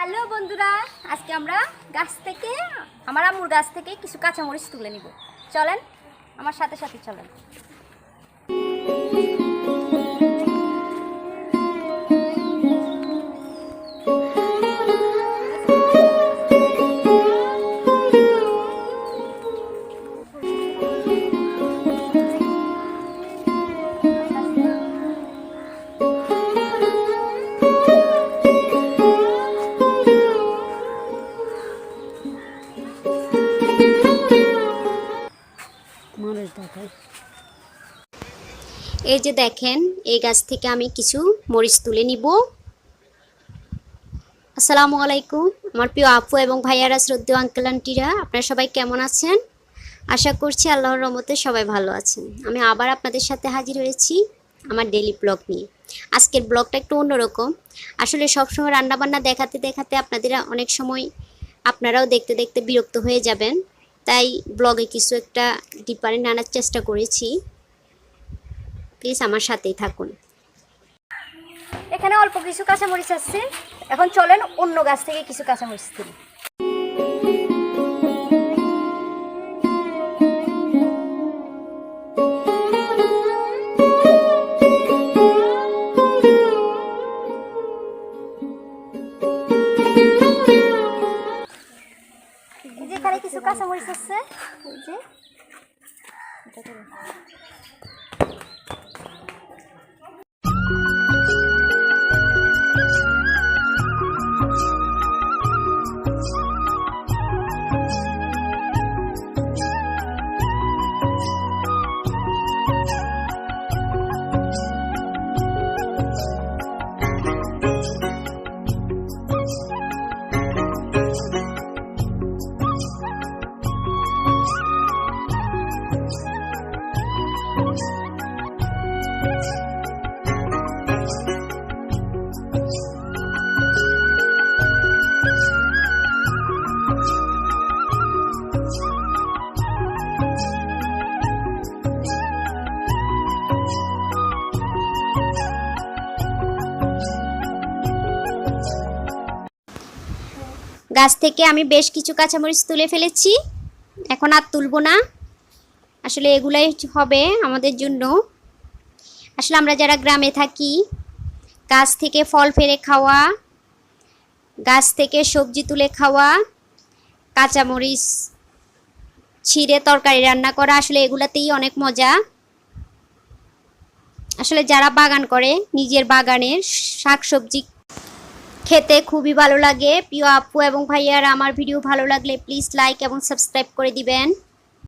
Hello বন্ধুরা, আজকে আমরা গাছ থেকে, আমার আমুর গাছ থেকে কিছু কাঁচামরিচ তুলে নিব। চলেন, আমার সাথে সাথে চলেন। এই যে দেখেন, এই গাছ থেকে আমি কিছু মরিচ তুলে নিব। আসসালামু আলাইকুম, আমার প্রিয় আপু এবং ভাইয়ারা, শ্রদ্ধেয় আঙ্কেল আন্টিরা আপনারা সবাই কেমন আছেন? আশা করছি আল্লাহর রহমতে সবাই ভালো আছেন। আমি আবার আপনাদের সাথে হাজির হয়েছি আমার ডেলি ব্লগ নিয়ে। আজকের ব্লগটা একটু অন্যরকম। আসলে সবসময় রান্নাবান্না দেখাতে দেখাতে আপনাদের অনেক সময় আপনারাও দেখতে দেখতে বিরক্ত হয়ে যাবেন। তাই ব্লগে কিছু একটা ডিফারেন্ট আনার চেষ্টা করেছি। প্লিজ আমার সাথেই থাকুন। এখানে অল্প কিছু কাঁচামরিচ আসছে এখন চলেন অন্য গাছ থেকে কিছু কাঁচামরিচ তুলি এই যে এখানে কিছু কাঁচামরিচ আছে যে এটা করো। গাছ থেকে আমি বেশ কিছু কাঁচামরিচ তুলে ফেলেছি। এখন আর তুলবো না। আসলে এগুলাই হবে আমাদের জন্য। আসলে আমরা যারা গ্রামে থাকি, গাছ থেকে ফল ফেরে খাওয়া, গাছ থেকে সবজি তুলে খাওয়া, কাঁচামরিচ, ছিঁড়ে তরকারি রান্না করা আসলে এগুলাতেই অনেক মজা। আসলে যারা বাগান করে, নিজের বাগানের শাক সবজি খেতে খুবই ভালো লাগে। প্রিয় আপু এবং ভাইয়ার, আমার ভিডিও ভালো লাগলে প্লিজ লাইক এবং সাবস্ক্রাইব করে দিবেন।